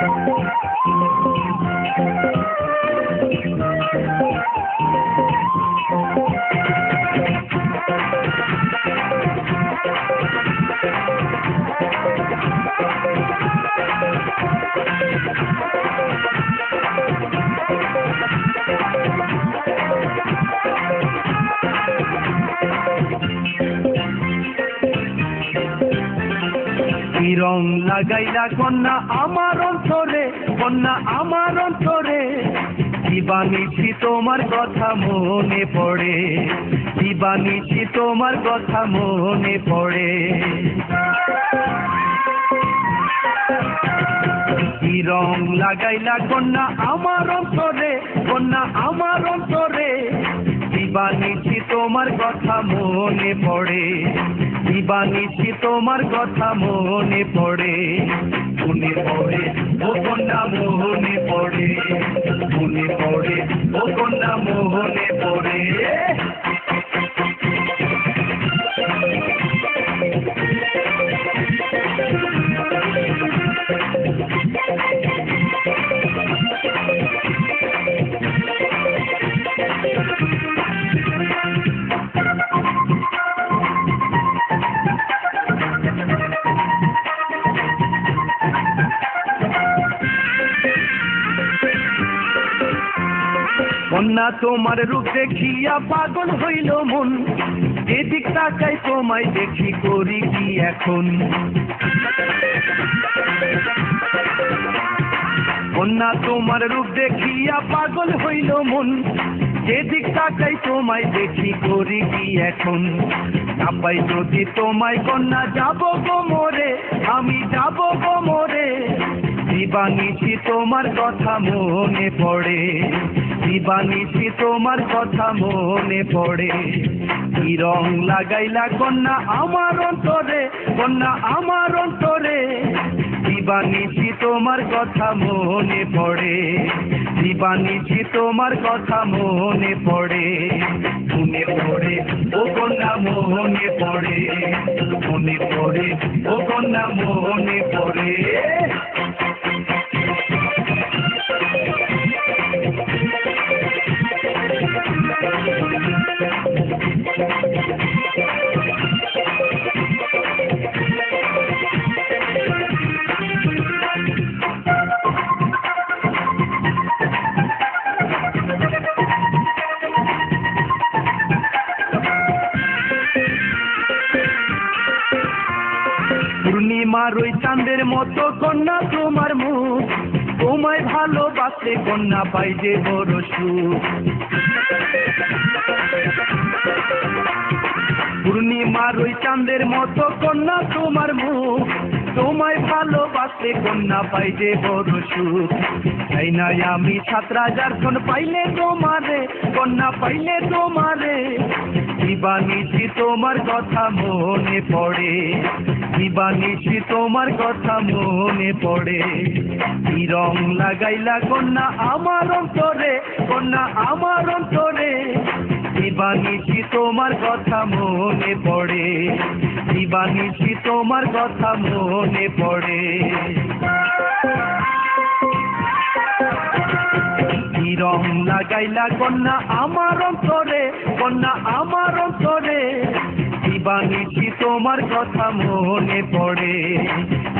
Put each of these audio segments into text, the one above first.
Thank you. কি রং লাগাইলা কন্যা আমার অন্তরে, কন্যা আমার অন্তরে। দিবানিছি তোমার কথা মনে পড়ে, দিবানিছি তোমার কথা মনে পড়ে। রং লাগাইলা কন্যা আমার অন্তরে, কন্যা আমার অন্তরে। দিবানিছি তোমার কথা মনে পড়ে। দিবানিছি তোমার কথা মনে পড়ে। মনে পড়ে, ও কন্যা মোহনে পড়ে। মনে পড়ে, ও কন্যা মোহনে পড়ে। কন্যা তোমার রূপ দেখিয়া পাগল হইল মন। এদিক তাকাই তোমায় দেখি, করি কি এখন? কন্যা তোমার রূপ দেখিয়া পাগল হইল মন। যেদিক তাকাই তোমায় দেখি, করি কি এখন? না যদি তোমায় কন্যা, যাব গো মোরে, আমি যাব গো মোরে। দিবানিছি তোমার কথা মনে পড়ে, দিবানিছি তোমার কথা মনে পড়ে। কি রং লাগাইলা কন্যা আমার অন্তরে, কন্যা আমার অন্তরে? দিবানিছি তোমার কথা মনে পড়ে, দিবানিছি তোমার কথা মনে পড়ে। মনে পড়ে, ও কন্যা মনে পড়ে মনে পড়ে, ও কন্যা মনে পড়ে। পূর্ণিমার চাঁদের মতো কন্যা তোমার মুখ। তোমায় ভালোবাসে কন্যা পাই যে বড় সুখ। পূর্ণিমার ওই চাঁদের মতো কন্যা তোমার মুখ। তোমায় ভালোবাসতে কন্যা পাই যে বড় সুখ। তাই না আমি সাত রাজার পাইলে তোমারে, কন্যা পাইলে তোমারে। দিবানিছি তোমার কথা মনে পড়ে। দিবানিছি তোমার কথা মনে পড়ে। কি রং লাগাইলা কন্যা আমার অন্তরে, কন্যা আমার অন্তরে। দিবানিছি তোমার কথা মনে পড়ে। দিবানিছি তোমার কথা মনে পড়ে। কি রং লাগাইলা কন্যা আমার অন্তরে? কন্যা আমার অন্তরে। দিবানিছি তোমার কথা মনে পড়ে।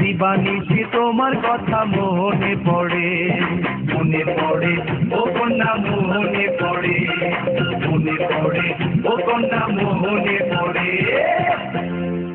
দিবানিছি তোমার কথা মনে পড়ে। মনে পড়ে, ও কন্যা, মনে পড়ে। মনে পড়ে, ও কন্যা, মনে পড়ে।